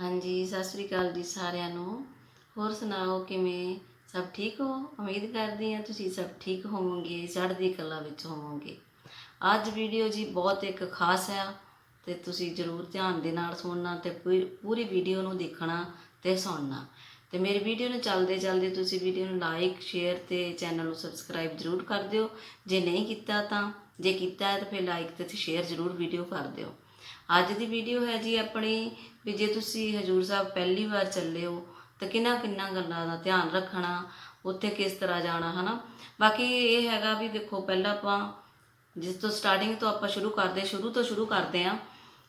ਹਾਂਜੀ, ਸਤਿ ਸ੍ਰੀ ਅਕਾਲ ਜੀ ਸਾਰਿਆਂ ਨੂੰ। ਹੋਰ ਸੁਣਾਓ ਕਿਵੇਂ? ਸਭ ਠੀਕ ਹੋ? ਉਮੀਦ ਕਰਦੀ ਹਾਂ ਤੁਸੀਂ ਸਭ ਠੀਕ ਹੋਵੋਗੇ, ਚੜ੍ਹਦੀ ਕਲਾ ਵਿੱਚ ਹੋਵੋਗੇ। ਅੱਜ ਵੀਡੀਓ ਜੀ ਬਹੁਤ ਇੱਕ ਖਾਸ ਹੈ ਤੇ ਤੁਸੀਂ ਜਰੂਰ ਧਿਆਨ ਦੇ ਨਾਲ ਸੁਣਨਾ ਤੇ ਪੂਰੀ- ਪੂਰੀ ਵੀਡੀਓ ਨੂੰ ਦੇਖਣਾ ਤੇ ਸੁਣਨਾ। ਤੇ ਮੇਰੀ ਵੀਡੀਓ ਨੂੰ ਚੱਲਦੇ ਚੱਲਦੇ ਤੁਸੀਂ ਵੀਡੀਓ ਨੂੰ ਲਾਈਕ ਸ਼ੇਅਰ ਤੇ ਚੈਨਲ ਨੂੰ ਸਬਸਕ੍ਰਾਈਬ ਜਰੂਰ ਕਰ ਦਿਓ। ਜੇ ਨਹੀਂ ਕੀਤਾ ਤਾਂ, ਜੇ ਕੀਤਾ ਹੈ ਤਾਂ ਫਿਰ ਲਾਈਕ ਤੇ ਸ਼ੇਅਰ ਜਰੂਰ ਵੀਡੀਓ ਕਰ ਦਿਓ। ਅੱਜ ਦੀ ਵੀਡੀਓ ਹੈ ਜੀ ਆਪਣੀ ਵੀ ਜੇ ਤੁਸੀਂ ਹਜੂਰ ਸਾਹਿਬ ਪਹਿਲੀ ਵਾਰ ਚੱਲੇ ਹੋ, ਤਾਂ ਕਿੰਨਾ ਕਿੰਨਾ ਗੱਲਾਂ ਦਾ ਧਿਆਨ ਰੱਖਣਾ, ਉੱਥੇ ਕਿਸ ਤਰ੍ਹਾਂ ਜਾਣਾ, ਹਨਾ? ਬਾਕੀ ਇਹ ਹੈਗਾ ਵੀ ਦੇਖੋ, ਪਹਿਲਾਂ ਆਪਾਂ ਜਿਸ ਤੋਂ ਸਟਾਰਟਿੰਗ ਤੋਂ ਆਪਾਂ ਸ਼ੁਰੂ ਕਰਦੇ, ਸ਼ੁਰੂ ਤੋਂ ਸ਼ੁਰੂ ਕਰਦੇ ਆਂ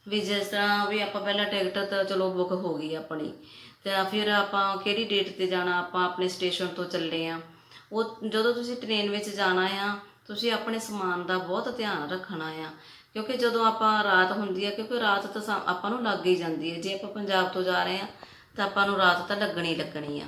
ਵੀ ਜਿਸ ਤਰ੍ਹਾਂ ਵੀ ਆਪਾਂ ਪਹਿਲਾਂ ਟਿਕਟ ਤਾਂ ਚਲੋ ਬੁੱਕ ਹੋ ਗਈ ਆਪਣੀ, ਤੇ ਫਿਰ ਆਪਾਂ ਕਿਹੜੀ ਡੇਟ ਤੇ ਜਾਣਾ, ਆਪਾਂ ਆਪਣੇ ਸਟੇਸ਼ਨ ਤੋਂ ਚੱਲੇ ਆਂ ਉਹ ਜਦੋਂ ਤੁਸੀਂ ਟ੍ਰੇਨ ਵਿੱਚ ਜਾਣਾ ਆ, ਤੁਸੀਂ ਆਪਣੇ ਸਮਾਨ ਦਾ ਬਹੁਤ ਧਿਆਨ ਰੱਖਣਾ ਆ। ਕਿਉਂਕਿ ਜਦੋਂ ਆਪਾਂ ਰਾਤ ਹੁੰਦੀ ਆ, ਕਿਉਂਕਿ ਰਾਤ ਤਾਂ ਸਾ- ਆਪਾਂ ਨੂੰ ਲੱਗ ਹੀ ਜਾਂਦੀ ਹੈ ਜੇ ਆਪਾਂ ਪੰਜਾਬ ਤੋਂ ਜਾ ਰਹੇ ਆ, ਤਾਂ ਆਪਾਂ ਨੂੰ ਰਾਤ ਤਾਂ ਲੱਗਣੀ ਲੱਗਣੀ ਆ।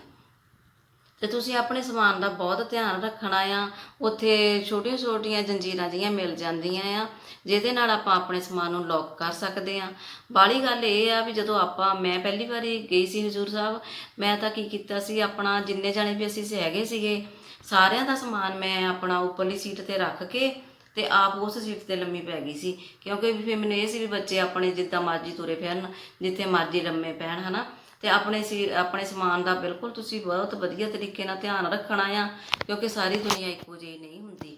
ਤੇ ਤੁਸੀਂ ਆਪਣੇ ਸਮਾਨ ਦਾ ਬਹੁਤ ਧਿਆਨ ਰੱਖਣਾ ਆ। ਉੱਥੇ ਛੋਟੀਆਂ ਛੋਟੀਆਂ ਜੰਜੀਰਾਂ ਜੀਆਂ ਮਿਲ ਜਾਂਦੀਆਂ ਆ, ਜਿਹਦੇ ਨਾਲ ਆਪਾਂ ਆਪਣੇ ਸਮਾਨ ਨੂੰ ਲੌਕ ਕਰ ਸਕਦੇ ਆ। ਬਾਹਲੀ ਗੱਲ ਇਹ ਆ ਵੀ ਜਦੋਂ ਆਪਾਂ, ਮੈਂ ਪਹਿਲੀ ਵਾਰੀ ਗਈ ਸੀ ਹਜੂਰ ਸਾਹਿਬ, ਮੈਂ ਤਾਂ ਕੀ ਕੀਤਾ ਸੀ, ਆਪਣਾ ਜਿੰਨੇ ਜਾਣੇ ਵੀ ਅਸੀਂ ਹੈਗੇ ਸੀਗੇ, ਸਾਰਿਆਂ ਦਾ ਸਮਾਨ ਮੈਂ ਆਪਣਾ ਉੱਪਰਲੀ ਸੀਟ ਤੇ ਰੱਖ ਕੇ ਤੇ ਆਪ ਉਸ ਸੀਟ ਤੇ ਲੰਮੀ ਪੈ ਗਈ ਸੀ। ਕਿਉਂਕਿ ਫਿਰ ਮੈਨੂੰ ਇਹ ਸੀ ਵੀ ਬੱਚੇ ਆਪਣੇ ਜਿੱਦਾਂ ਮਰਜ਼ੀ ਤੁਰੇ ਫਿਰਨ, ਜਿੱਥੇ ਮਰਜ਼ੀ ਲੰਮੇ ਪੈਣ, ਹਨਾ? ਤੇ ਆਪਣੇ ਸੀ, ਆਪਣੇ ਸਮਾਨ ਦਾ ਬਿਲਕੁਲ ਤੁਸੀਂ ਬਹੁਤ ਵਧੀਆ ਤਰੀਕੇ ਨਾਲ ਧਿਆਨ ਰੱਖਣਾ ਆ, ਕਿਉਂਕਿ ਸਾਰੀ ਦੁਨੀਆ ਇੱਕੋ ਜਿਹੀ ਨਹੀਂ ਹੁੰਦੀ।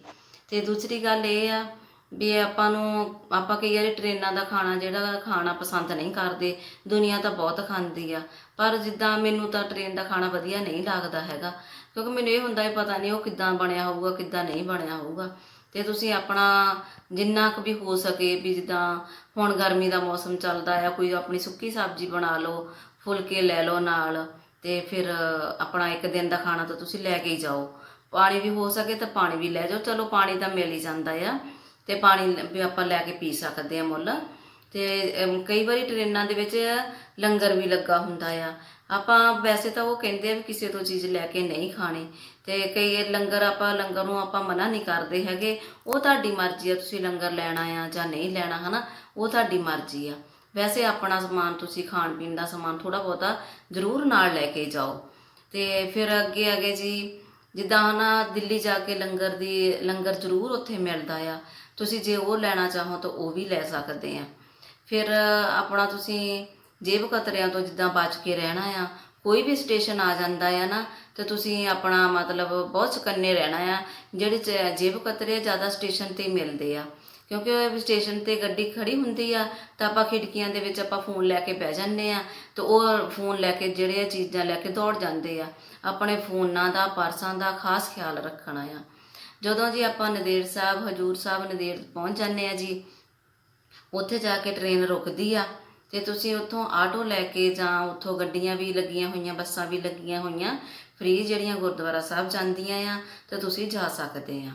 ਤੇ ਦੂਸਰੀ ਗੱਲ ਇਹ ਆ ਵੀ ਆਪਾਂ ਨੂੰ, ਆਪਾਂ ਕਈ ਵਾਰੀ ਟ੍ਰੇਨਾਂ ਦਾ ਖਾਣਾ, ਜਿਹੜਾ ਖਾਣਾ ਪਸੰਦ ਨਹੀਂ ਕਰਦੇ, ਦੁਨੀਆ ਤਾਂ ਬਹੁਤ ਖਾਂਦੀ ਆ। ਪਰ ਜਿੱਦਾਂ ਮੈਨੂੰ ਤਾਂ ਟ੍ਰੇਨ ਦਾ ਖਾਣਾ ਵਧੀਆ ਨਹੀਂ ਲੱਗਦਾ ਹੈਗਾ, ਕਿਉਂਕਿ ਮੈਨੂੰ ਇਹ ਹੁੰਦਾ ਹੈ ਪਤਾ ਨਹੀਂ ਉਹ ਕਿੱਦਾਂ ਬਣਿਆ ਹੋਊਗਾ, ਕਿੱਦਾਂ ਨਹੀਂ ਬਣਿਆ ਹੋਊਗਾ। ਤੇ ਤੁਸੀਂ ਆਪਣਾ ਜਿੰਨਾ ਕੁ ਵੀ ਹੋ ਸਕੇ ਵੀ ਜਿੱਦਾਂ ਹੁਣ ਗਰਮੀ ਦਾ ਮੌਸਮ ਚੱਲਦਾ ਆ, ਕੋਈ ਆਪਣੀ ਸੁੱਕੀ ਸਬਜ਼ੀ ਬਣਾ ਲਓ, ਫੁਲਕੇ ਲੈ ਲਓ ਨਾਲ ਤੇ ਫਿਰ ਆਪਣਾ ਇੱਕ ਦਿਨ ਦਾ ਖਾਣਾ ਤਾਂ ਤੁਸੀਂ ਲੈ ਕੇ ਹੀ ਜਾਓ। ਪਾਣੀ ਵੀ ਹੋ ਸਕੇ ਤਾਂ ਪਾਣੀ ਵੀ ਲੈ ਜਾਓ। ਚਲੋ ਪਾਣੀ ਤਾਂ ਮਿਲ ਹੀ ਜਾਂਦਾ ਆ ਤੇ ਪਾਣੀ ਵੀ ਆਪਾਂ ਲੈ ਕੇ ਪੀ ਸਕਦੇ ਆ ਮੁੱਲ। ਤੇ ਕਈ ਵਾਰੀ ਟ੍ਰੇਨਾਂ ਦੇ ਵਿੱਚ ਲੰਗਰ ਵੀ ਲੱਗਾ ਹੁੰਦਾ ਆ। ਆਪਾਂ ਵੈਸੇ ਤਾਂ ਉਹ ਕਹਿੰਦੇ ਆ ਵੀ ਕਿਸੇ ਤੋਂ ਚੀਜ਼ ਲੈ ਕੇ ਨਹੀਂ ਖਾਣੀ ਤੇ ਕਈ ਲੰਗਰ ਆਪਾਂ, ਲੰਗਰ ਨੂੰ ਆਪਾਂ ਮਨਾ ਨਹੀਂ ਕਰਦੇ ਹੈਗੇ। ਉਹ ਤੁਹਾਡੀ ਮਰਜ਼ੀ ਆ, ਤੁਸੀਂ ਲੰਗਰ ਲੈਣਾ ਆ ਜਾਂ ਨਹੀਂ ਲੈਣਾ, ਹਨਾ? ਉਹ ਤੁਹਾਡੀ ਮਰਜ਼ੀ ਆ। ਵੈਸੇ ਆਪਣਾ ਸਮਾਨ ਤੁਸੀਂ ਖਾਣ ਪੀਣ ਦਾ ਸਮਾਨ ਥੋੜਾ ਬਹੁਤਾ ਜ਼ਰੂਰ ਨਾਲ ਲੈ ਕੇ ਜਾਓ। ਤੇ ਫਿਰ ਅੱਗੇ ਅੱਗੇ ਜੀ, ਜਿੱਦਾਂ ਨਾ ਦਿੱਲੀ ਜਾ ਕੇ ਲੰਗਰ ਦੀ, ਲੰਗਰ ਜ਼ਰੂਰ ਉੱਥੇ ਮਿਲਦਾ ਆ। ਤੁਸੀਂ ਜੇ ਉਹ ਲੈਣਾ ਚਾਹੋ ਤਾਂ ਉਹ ਵੀ ਲੈ ਸਕਦੇ ਆ। ਫਿਰ ਆਪਣਾ ਤੁਸੀਂ ਜੇਬ ਕਤਰਿਆਂ ਤੋਂ ਜਿੱਦਾਂ ਬਚ ਕੇ ਰਹਿਣਾ ਆ, ਕੋਈ ਵੀ ਸਟੇਸ਼ਨ ਆ ਜਾਂਦਾ ਆ ਨਾ, ਤੇ ਤੁਸੀਂ ਆਪਣਾ ਮਤਲਬ ਬਹੁਤ ਸਕੰਨੇ ਰਹਿਣਾ ਆ, ਜਿਹੜੇ ਚ- ਜੇਬ ਕਤਰੇ ਜ਼ਿਆਦਾ ਸਟੇਸ਼ਨ ਤੇ ਹੀ ਮਿਲਦੇ ਆ। ਕਿਉਂਕਿ ਉਹ ਸਟੇਸ਼ਨ ਤੇ ਗੱਡੀ ਖੜੀ ਹੁੰਦੀ ਆ, ਤਾਂ ਆਪਾਂ ਖਿੜਕੀਆਂ ਦੇ ਵਿੱਚ ਆਪਾਂ ਫੋਨ ਲੈ ਕੇ ਬਹਿ ਜਾਂਦੇ ਆ, ਤੇ ਉਹ ਫੋਨ ਲੈ ਕੇ ਜਿਹੜੇ ਆ ਚੀਜ਼ਾਂ ਲੈ ਕੇ ਦੌੜ ਜਾਂਦੇ ਆ। ਆਪਣੇ ਫੋਨਾਂ ਦਾ, ਪਰਸਾਂ ਦਾ ਖਾਸ ਖਿਆਲ ਰੱਖਣਾ ਆ। ਜਦੋਂ ਜੀ ਆਪਾਂ ਨਦੇੜ ਸਾਹਿਬ, ਹਜੂਰ ਸਾਹਿਬ ਨਦੇੜ ਪਹੁੰਚ ਜਾਂਦੇ ਆ ਜੀ, ਉੱਥੇ ਜਾ ਕੇ ਟ੍ਰੇਨ ਰੁਕਦੀ ਆ ਤੇ ਤੁਸੀਂ ਉੱਥੋਂ ਆਟੋ ਲੈ ਕੇ ਜਾਂ ਉੱਥੋਂ ਗੱਡੀਆਂ ਵੀ ਲੱਗੀਆਂ ਹੋਈਆਂ, ਬੱਸਾਂ ਵੀ ਲੱਗੀਆਂ ਹੋਈਆਂ, ਫ੍ਰੀ ਜਿਹੜੀਆਂ ਗੁਰਦੁਆਰਾ ਸਾਹਿਬ ਜਾਂਦੀਆਂ ਆ, ਤੇ ਤੁਸੀਂ ਜਾ ਸਕਦੇ ਆ।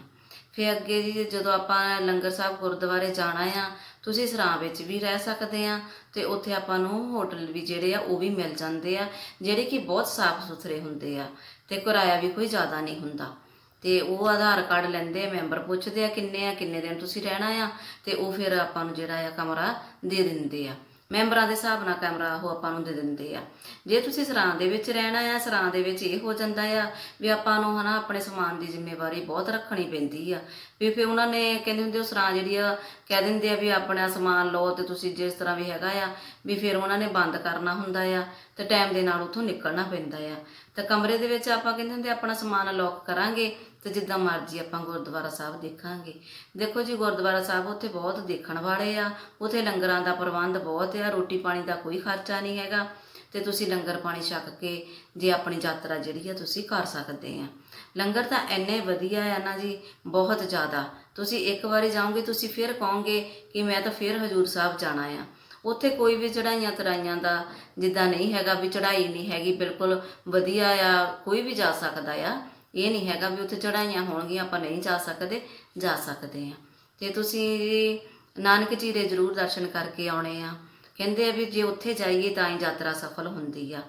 ਫਿਰ ਅੱਗੇ ਜੀ, ਜਦੋਂ ਆਪਾਂ ਲੰਗਰ ਸਾਹਿਬ ਗੁਰਦੁਆਰੇ ਜਾਣਾ ਆ, ਤੁਸੀਂ ਸਰਾਂ ਵਿੱਚ ਵੀ ਰਹਿ ਸਕਦੇ ਆ, ਤੇ ਉੱਥੇ ਆਪਾਂ ਨੂੰ ਹੋਟਲ ਵੀ ਜਿਹੜੇ ਆ, ਉਹ ਵੀ ਮਿਲ ਜਾਂਦੇ ਆ, ਜਿਹੜੇ ਕਿ ਬਹੁਤ ਸਾਫ਼ ਸੁਥਰੇ ਹੁੰਦੇ ਆ, ਤੇ ਕਿਰਾਇਆ ਵੀ ਕੋਈ ਜ਼ਿਆਦਾ ਨਹੀਂ ਹੁੰਦਾ। ਤੇ ਉਹ ਆਧਾਰ ਕਾਰਡ ਲੈਂਦੇ ਆ, ਮੈਂਬਰ ਪੁੱਛਦੇ ਆ ਕਿੰਨੇ ਆ, ਕਿੰਨੇ ਦਿਨ ਤੁਸੀਂ ਰਹਿਣਾ ਆ, ਤੇ ਉਹ ਫਿਰ ਆਪਾਂ ਨੂੰ ਜਿਹੜਾ ਆ ਕਮਰਾ ਦੇ ਦਿੰਦੇ ਆ। ਮੈਂਬਰਾਂ ਦੇ ਹਿਸਾਬ ਨਾਲ ਕਮਰਾ ਉਹ ਆਪਾਂ ਨੂੰ ਦੇ ਦਿੰਦੇ ਆ। ਜੇ ਤੁਸੀਂ ਸਰਾਂ ਦੇ ਵਿੱਚ ਰਹਿਣਾ ਆ, ਸਰਾਂ ਦੇ ਵਿੱਚ ਇਹ ਹੋ ਜਾਂਦਾ ਆ ਵੀ ਆਪਾਂ ਨੂੰ ਹਨਾ ਆਪਣੇ ਸਮਾਨ ਦੀ ਜ਼ਿੰਮੇਵਾਰੀ ਬਹੁਤ ਰੱਖਣੀ ਪੈਂਦੀ ਆ। ਵੀ ਫਿਰ ਉਹਨਾਂ ਨੇ ਕਹਿੰਦੇ ਹੁੰਦੇ ਉਹ ਸਰਾਂ ਜਿਹੜੀ ਆ, ਕਹਿ ਦਿੰਦੇ ਆ ਵੀ ਆਪਣਾ ਸਮਾਨ ਲਓ ਤੇ ਤੁਸੀਂ ਜਿਸ ਤਰ੍ਹਾਂ ਵੀ ਹੈਗਾ ਆ, ਵੀ ਫਿਰ ਉਹਨਾਂ ਨੇ ਬੰਦ ਕਰਨਾ ਹੁੰਦਾ ਆ ਤੇ ਟਾਈਮ ਦੇ ਨਾਲ ਉੱਥੋਂ ਨਿਕਲਣਾ ਪੈਂਦਾ ਆ। ਤਾਂ ਕਮਰੇ ਦੇ ਵਿੱਚ ਆਪਾਂ ਕਹਿੰਦੇ ਹੁੰਦੇ ਆਪਣਾ ਸਮਾਨ ਲੌਕ ਕਰਾਂਗੇ ਤੇ ਜਿੱਦਾਂ ਮਰਜ਼ੀ ਆਪਾਂ ਗੁਰਦੁਆਰਾ ਸਾਹਿਬ ਦੇਖਾਂਗੇ। ਦੇਖੋ ਜੀ, ਗੁਰਦੁਆਰਾ ਸਾਹਿਬ ਉੱਥੇ ਬਹੁਤ ਦੇਖਣ ਵਾਲੇ ਆ। ਉੱਥੇ ਲੰਗਰਾਂ ਦਾ ਪ੍ਰਬੰਧ ਬਹੁਤ ਆ, ਰੋਟੀ ਪਾਣੀ ਦਾ ਕੋਈ ਖਰਚਾ ਨਹੀਂ ਹੈਗਾ। ਤੇ ਤੁਸੀਂ ਲੰਗਰ ਪਾਣੀ ਛਕ ਕੇ ਜੇ ਆਪਣੀ ਯਾਤਰਾ ਜਿਹੜੀ ਆ, ਤੁਸੀਂ ਕਰ ਸਕਦੇ ਆ। ਲੰਗਰ ਤਾਂ ਇੰਨੇ ਵਧੀਆ ਆ ਨਾ ਜੀ, ਬਹੁਤ ਜ਼ਿਆਦਾ। ਤੁਸੀਂ ਇੱਕ ਵਾਰੀ ਜਾਓਗੇ, ਤੁਸੀਂ ਫਿਰ ਕਹੋਗੇ ਕਿ ਮੈਂ ਤਾਂ ਫਿਰ ਹਜੂਰ ਸਾਹਿਬ ਜਾਣਾ ਆ। ਉੱਥੇ ਕੋਈ ਵੀ ਚੜਾਈਆਂ ਤਰਾਈਆਂ ਦਾ ਜਿੱਦਾਂ ਨਹੀਂ ਹੈਗਾ ਵੀ ਚੜਾਈ ਨਹੀਂ ਹੈਗੀ, ਬਿਲਕੁਲ ਵਧੀਆ ਆ, ਕੋਈ ਵੀ ਜਾ ਸਕਦਾ ਆ। ਇਹ ਨਹੀਂ ਹੈਗਾ ਵੀ ਉੱਥੇ ਚੜਾਈਆਂ ਹੋਣਗੀਆਂ, ਆਪਾਂ ਨਹੀਂ ਜਾ ਸਕਦੇ ਜਾ ਸਕਦੇ ਆ। ਤੇ ਤੁਸੀਂ ਨਾਨਕ ਜੀ ਦੇ ਜ਼ਰੂਰ ਦਰਸ਼ਨ ਕਰਕੇ ਆਉਣੇ ਆ। ਕਹਿੰਦੇ ਆ ਵੀ ਜੇ ਉੱਥੇ ਜਾਈਏ ਤਾਂ ਹੀ ਯਾਤਰਾ ਸਫਲ ਹੁੰਦੀ ਆ।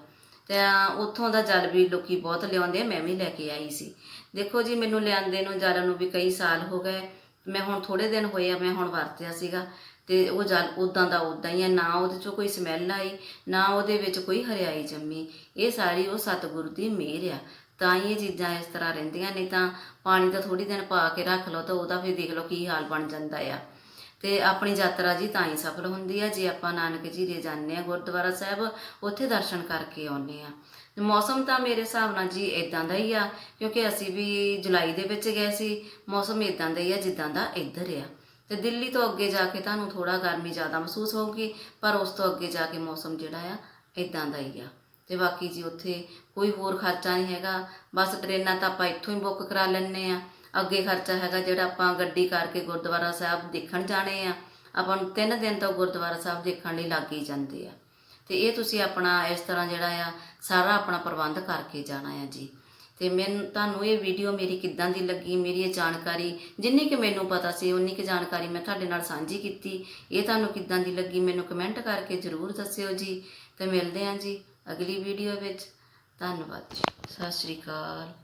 ਤਾਂ ਉੱਥੋਂ ਦਾ ਜਲ ਵੀ ਲੋਕੀ ਬਹੁਤ ਲਿਆਉਂਦੇ ਆ, ਮੈਂ ਵੀ ਲੈ ਕੇ ਆਈ ਸੀ। ਦੇਖੋ ਜੀ, ਮੈਨੂੰ ਲਿਆਂਦੇ ਨੂੰ ਜਲ ਨੂੰ ਵੀ ਕਈ ਸਾਲ ਹੋ ਗਏ। ਮੈਂ ਹੁਣ ਥੋੜੇ ਦਿਨ ਹੋਏ ਆ, ਮੈਂ ਹੁਣ ਵਰਤਿਆ ਸੀਗਾ। ਤੇ ਉਹ ਜਲ ਉਦਾਂ ਦਾ ਉਦਾਂ ਹੀ ਆ, ਨਾ ਉਹਦੇ ਚੋਂ ਕੋਈ ਸਮੈਲ ਆਈ, ਨਾ ਉਹਦੇ ਵਿੱਚ ਕੋਈ ਹਰਿਆਈ ਜੰਮੀ। ਇਹ ਸਾਰੀ ਉਹ ਸਤਿਗੁਰੂ ਦੀ ਮਿਹਰ ਆ। ਤਾਂ ਹੀ ਇਹ ਚੀਜ਼ਾਂ ਇਸ ਤਰ੍ਹਾਂ ਰਹਿੰਦੀਆਂ ਨਹੀਂ ਤਾਂ ਪਾਣੀ ਤਾਂ ਥੋੜੀ ਦਿਨ ਪਾ ਕੇ ਰੱਖ ਲਓ ਤਾਂ ਉਹਦਾ ਫਿਰ ਦੇਖ ਲਓ ਕੀ ਹਾਲ ਬਣ ਜਾਂਦਾ ਆ। ਤੇ ਆਪਣੀ ਯਾਤਰਾ ਜੀ ਤਾਂ ਹੀ ਸਫਲ ਹੁੰਦੀ ਆ, ਜੇ ਆਪਾਂ ਨਾਨਕ ਜੀ ਦੇ ਜਾਂਦੇ ਆ ਗੁਰਦੁਆਰਾ ਸਾਹਿਬ, ਉੱਥੇ ਦਰਸ਼ਨ ਕਰਕੇ ਆਉਂਦੇ ਆ। ਮੌਸਮ ਤਾਂ ਮੇਰੇ ਹਿਸਾਬ ਨਾਲ ਜੀ ਇਦਾਂ ਦਾ ਹੀ ਆ, ਕਿਉਂਕਿ ਅਸੀਂ ਵੀ ਜੁਲਾਈ ਦੇ ਵਿੱਚ ਗਏ ਸੀ, ਮੌਸਮ ਇਦਾਂ ਦਾ ਹੀ ਆ ਜਿੱਦਾਂ ਦਾ ਇੱਧਰ ਆ। ਤੇ ਦਿੱਲੀ ਤੋਂ ਅੱਗੇ ਜਾ ਕੇ ਤੁਹਾਨੂੰ ਥੋੜਾ ਗਰਮੀ ਜ਼ਿਆਦਾ ਮਹਿਸੂਸ ਹੋਊਗੀ, ਪਰ ਉਸ ਤੋਂ ਅੱਗੇ ਜਾ ਕੇ ਮੌਸਮ ਜਿਹੜਾ ਆ ਇਦਾਂ ਦਾ ਹੀ ਆ। ਤੇ ਬਾਕੀ ਜੀ ਉੱਥੇ ਕੋਈ ਹੋਰ ਖਰਚਾ ਨਹੀਂ ਹੈਗਾ, ਬਸ ਟ੍ਰੇਨਾਂ ਤਾਂ ਆਪਾਂ ਇੱਥੋਂ ਹੀ ਬੁੱਕ ਕਰਾ ਲੈਣੇ ਆ ਅੱਗੇ ਖਰਚਾ ਹੈਗਾ ਜਿਹੜਾ ਆਪਾਂ ਗੱਡੀ ਕਰਕੇ ਗੁਰਦੁਆਰਾ ਸਾਹਿਬ ਦੇਖਣ ਜਾਣੇ ਆ। ਆਪਾਂ ਨੂੰ ਤਿੰਨ ਦਿਨ ਤੋਂ ਗੁਰਦੁਆਰਾ ਸਾਹਿਬ ਦੇਖਣ ਲਈ ਲੱਗ ਹੀ ਜਾਂਦੇ ਆ। ਤੇ ਇਹ ਤੁਸੀਂ ਆਪਣਾ ਇਸ ਤਰ੍ਹਾਂ ਜਿਹੜਾ ਆ, ਸਾਰਾ ਆਪਣਾ ਪ੍ਰਬੰਧ ਕਰਕੇ ਜਾਣਾ ਆ ਜੀ। ਤੇ ਮੈਨੂੰ ਤੁਹਾਨੂੰ ਇਹ ਵੀਡੀਓ ਮੇਰੀ ਕਿੱਦਾਂ ਦੀ ਲੱਗੀ, ਮੇਰੀ ਇਹ ਜਾਣਕਾਰੀ, ਜਿੰਨੀ ਕਿ ਮੈਨੂੰ ਪਤਾ ਸੀ, ਉਨੀ ਕਿ ਜਾਣਕਾਰੀ ਮੈਂ ਤੁਹਾਡੇ ਨਾਲ ਸਾਂਝੀ ਕੀਤੀ। ਇਹ ਤੁਹਾਨੂੰ ਕਿੱਦਾਂ ਦੀ ਲੱਗੀ ਮੈਨੂੰ ਕਮੈਂਟ ਕਰਕੇ ਜ਼ਰੂਰ ਦੱਸਿਓ ਜੀ। ਤੇ ਮਿਲਦੇ ਹਾਂ ਜੀ ਅਗਲੀ ਵੀਡੀਓ ਵਿੱਚ। ਧੰਨਵਾਦ ਜੀ। ਸਤਿ ਸ਼੍ਰੀ ਅਕਾਲ।